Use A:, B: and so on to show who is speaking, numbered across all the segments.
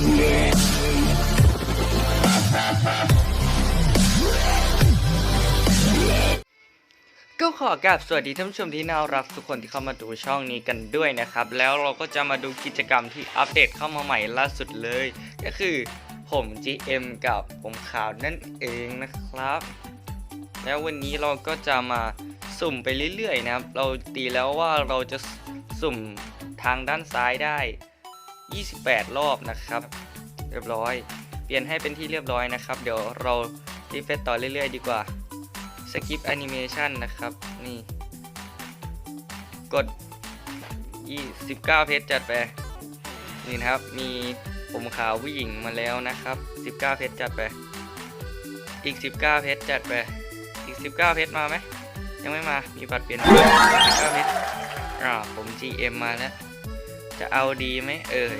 A: ก็ขอกราบสวัสดีท่านผู้ชมที่น่ารักทุกคนที่เข้ามาดูช่องนี้กันด้วยนะครับ แล้วเราก็จะมาดูกิจกรรมที่อัปเดตเข้ามาใหม่ล่าสุดเลย ก็คือผม GM กับผมขาวนั่นเองนะครับ แล้ววันนี้เราก็จะมาสุ่มไปเรื่อยๆนะครับ เราตีแล้วว่าเราจะสุ่มทางด้านซ้ายได้ 28 รอบนะครับ เรียบร้อย เปลี่ยนให้เป็นที่เรียบร้อยนะครับ เดี๋ยวเรารีเฟซต่อเรื่อยๆ ดีกว่าสกิปแอนิเมชันนะครับ นี่ กด 29 เพจจัดไป นี่นะครับ มีผมขาวผู้หญิงมาแล้วนะครับ 19 เพจจัดไป อีก 19 เพจจัดไป อีก 19 เพจมาไหม ยังไม่มา มีบัตรเปลี่ยน19เพจอ่าผม GM มาแล้ว จะเอาดีไหมเอ่ย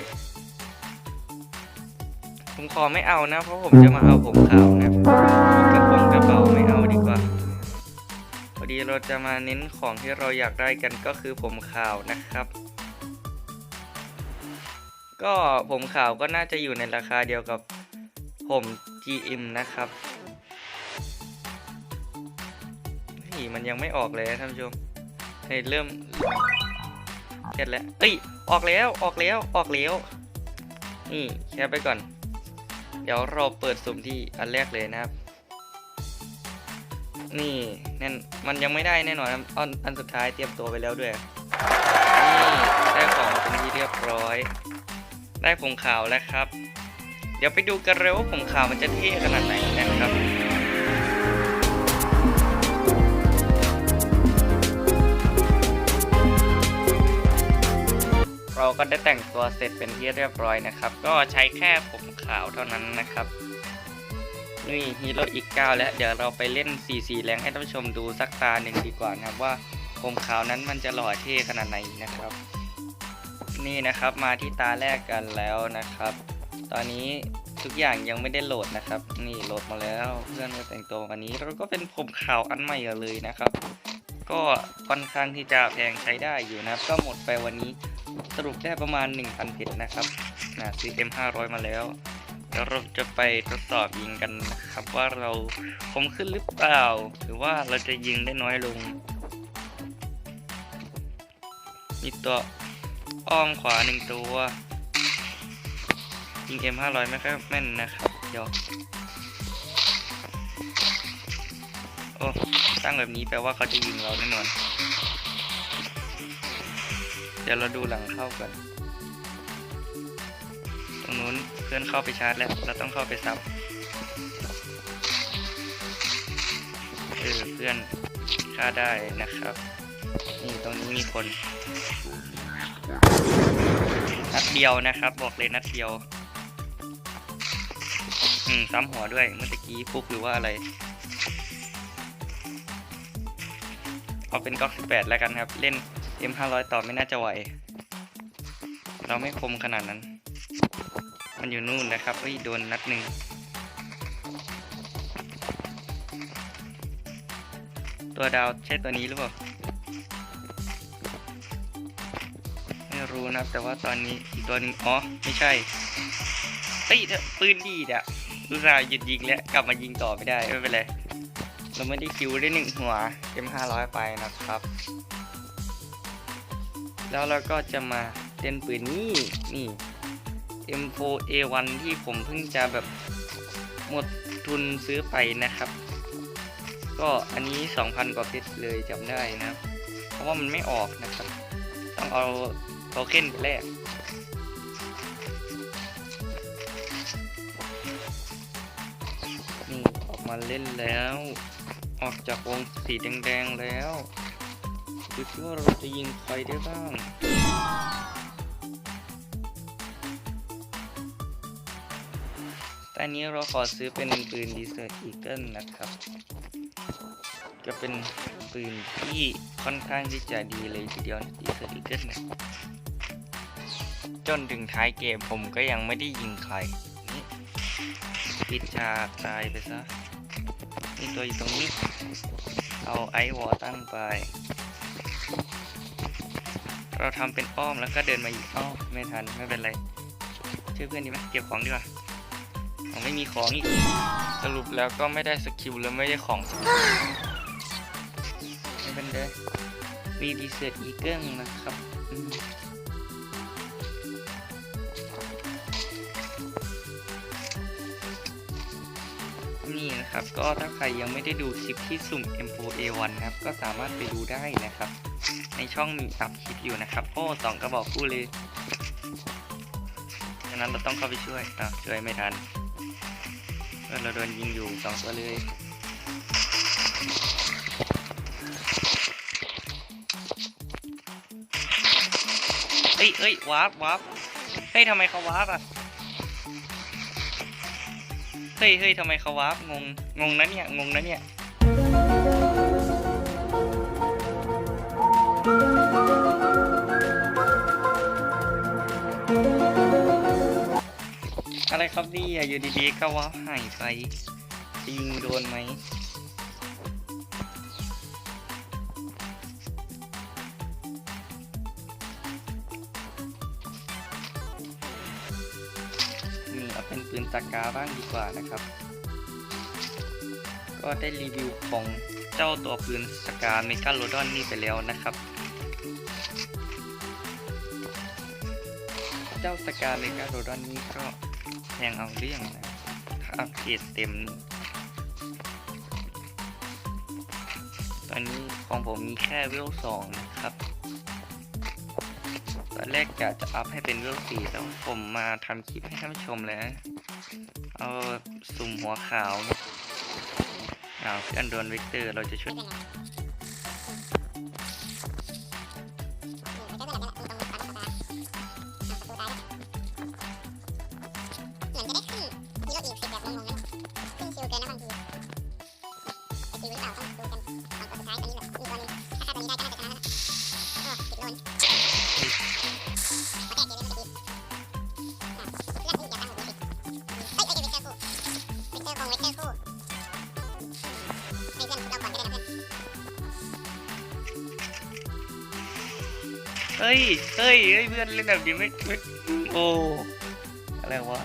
A: ผมขอไม่เอานะ เพราะผมจะมาเอาผมขาวนะครับกระโปรงกระเป๋าไม่เอาดีกว่า พอดีเราจะมาเน้นของที่เราอยากได้กันก็คือผมขาวนะครับ ก็ผมขาวก็น่าจะอยู่ในราคาเดียวกับผม GM นะครับนี่มันยังไม่ออกเลยท่านผู้ชมเฮ้ยเริ่มเสร็จแล้วเอ้ย ออกแล้วออกแล้วออกแล้วนี่แค่ไปก่อน เดี๋ยวเราเปิดสุ่มที่อันแรกเลยนะครับ นี่แน่นมันยังไม่ได้แน่นอนอันอันสุดท้ายเตรียมตัวไปแล้วด้วยนี่ได้ของเป็นที่เรียบร้อย ได้ผมขาวแล้วครับ เดี๋ยวไปดูกันเลยว่าผมขาวมันจะเท่ขนาดไหนนะครับ ก็ได้แต่งตัวเสร็จเป็นที่เรียบร้อยนะครับ ก็ใช้แค่ผมขาวเท่านั้นนะครับ นี่ฮีโร่อีก 9 แล้ว เดี๋ยวเราไปเล่น 4 4 แรงให้ท่านผู้ชมดูสักตาหนึ่งดีกว่านะครับว่าผมขาวนั้นมันจะหล่อเท่ขนาดไหนนะครับ นี่นะครับมาที่ตาแรกกันแล้วนะครับ ตอนนี้ทุกอย่างยังไม่ได้โหลดนะครับ นี่โหลดมาแล้วเพื่อนก็แต่งตัววันนี้เราก็เป็นผมขาวอันใหม่เลยนะครับ ก็ค่อนข้างที่จะแพงใช้ได้อยู่นะครับ ก็หมดไปวันนี้ สรุปได้ประมาณ 1,000เพชรนะครับนะซื้อ M500 มาแล้วเดี๋ยวเราจะไปทดสอบยิงกันนะครับ ว่าเราคมขึ้นหรือเปล่า หรือว่าเราจะยิงได้น้อยลง มีตัวอ้อมขวาหนึ่งตัว ยิง M500 ไม่ค่อยแม่นนะครับเดี๋ยวโอ้ตั้งแบบนี้แปลว่าเขาจะยิงเราแน่นอน เดี๋ยวเราดูหลังเข้ากัน ตรงนู้นเพื่อนเข้าไปชาร์จแล้ว เราต้องเข้าไปซับเออเพื่อนฆ่าได้นะครับ นี่ตรงนี้มีคนนัดเดียวนะครับ บอกเลยนัดเดียว อืมซ้ำหัวด้วยเมื่อกี้ฟุกหรือว่าอะไร เอาเป็นก๊อก18 แล้วกันครับ เล่น M500 ต่อไม่น่าจะไหว เราไม่คมขนาดนั้น มันอยู่นู่นนะครับเฮ้ยโดนนัดหนึ่ง ตัวดาวใช่ตัวนี้หรือเปล่า ไม่รู้นะครับ แต่ว่าตอนนี้อีกตัวหนึงอ๋อ ไม่ใช่เฮ้ยปืนดีดอะอุตส่าห์หยุดยิงแล้ว กลับมายิงต่อไม่ได้ ไม่เป็นไร เราไม่ได้คิวได้หนึ่งหัว M500 ไปนะครับ แล้วเราก็จะมาเล่นปืนนี้นี่ M4A1 ที่ผมเพิ่งจะแบบหมดทุนซื้อไปนะครับ ก็อันนี้ 2,000 กว่าเพชรเลยจำได้นะครับ เพราะว่ามันไม่ออกนะครับ ต้องเอาโทเค็นไปแลกนี่ออกมาเล่นแล้ว ออกจากวงสีแดงๆแล้ว ดูซิว่าเราจะยิงใครได้บ้าง ตอนนี้เราขอซื้อเป็นปืนดีเซอร์อีเกิลนะครับก็เป็นปืนที่ค่อนข้างที่จะดีเลยทีเดียวดีเซอร์อีเกิลนะจนถึงท้ายเกมผมก็ยังไม่ได้ยิงใครนี่ปิดฉากตายไปซะนี่ตัวอยู่ตรงนี้ เอาไอวอตั้งไป เราทำเป็นอ้อมแล้วก็เดินมาอีกอ้อไม่ทันไม่เป็นไรช่วยเพื่อนดีไหมเก็บของดีกว่าเราไม่มีของอีกสรุปแล้วก็ไม่ได้สกิลแล้วไม่ได้ของสักอย่งไม่เป็นไรมีดีเซตอีเกิลนะครับนี่นะครับก็ถ้าใครยังไม่ได้ดูคลิปที่สุ่ม M4A1 นะครับ ก็สามารถไปดูได้นะครับ ในช่องมีอัพคลิปอยู่นะครับ โอ้สองกระบอกคู่เลยดังนั้นเราต้องเข้าไปช่วยอะช่วยไม่ทันเราโดนยิงอยู่สองตัวเลยเฮ้ยเฮ้ยวาร์ปวาร์ปเฮ้ยทำไมเขาวาร์ปอะเฮ้ยเฮ้ยทำไมเขาวาร์ปงงงงนะเนี่ยงงนะเนี่ย อะไรครับนี่อยู่ดีๆก็วาหายไปจะยิงโดนไหมนี่เอาเป็นปืนตากาบ้างดีกว่านะครับ ก็ได้รีวิวของเจ้าตัวปืนสกาเมกาโลดอนนี่ไปแล้วนะครับเจ้าสกาเมกาโลดอนนี่ก็ แพงเอาเรื่องนะถ้าอัปเกรดเต็ม ตอนนี้ของผมมีแค่เวลสองนะครับ ตอนแรกกะจะอัพให้เป็นเวลสี่แต่ว่าผมมาทำคลิปให้ท่านผู้ชมเลยนะเอาสุ่มหัวขาวอ้าวเพื่อนโดนเวกเตอร์เราจะช่วย
B: ไอซีวิสาต้องดูกันสองตัวสุดท้ายตอนนี้แบบมีตัวนึงถ้าฆ่าตัวนี้ได้ก็น่าจะชนะแล้วโอ้ติดโดนขอแก้เกมเลยเมื่อกี้อะเลือกที่อย่าตั้งหัวติดเฮ้ยไอเวกเตอร์คู่วิกเตอร์คงวิกเตอร์คู่ให้เพื่อนเราก่อนก็ได้นะเพื่อน
A: เฮ้ย เฮ้ย เฮ้ยเพื่อนเล่นแบบนี้ไม่ไม่โอ้ อะไรวะ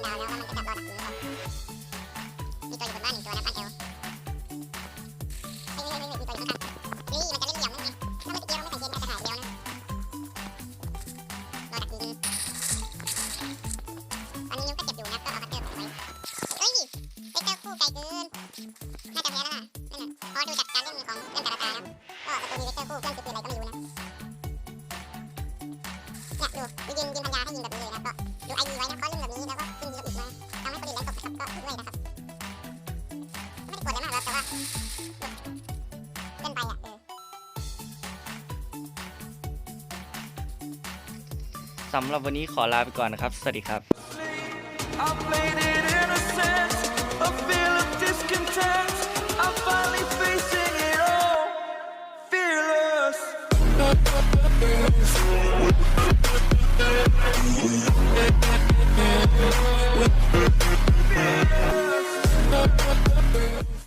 B: นดาวแล้วแล้วมันจะจับรอดักยิงเรามีตัวอยู่บนบ้านหนึ่งตัวนะบ้านเอล ดูไอดีไว้นะก็เล่นแบบนี้แล้วก็ขึ้นดีกับอีกนะทำให้คนอื่นแรงตกนะครับก็ด้วยนะครับ ไม่ได้กดอะไรมากแล้วแต่ว่าเล่นไปอะเออ
A: สำหรับวันนี้ขอลาไปก่อนนะครับ สวัสดีครับ
C: I played it innocent, a feel of discontent. I'm finally facing it all, fearless. Thank you.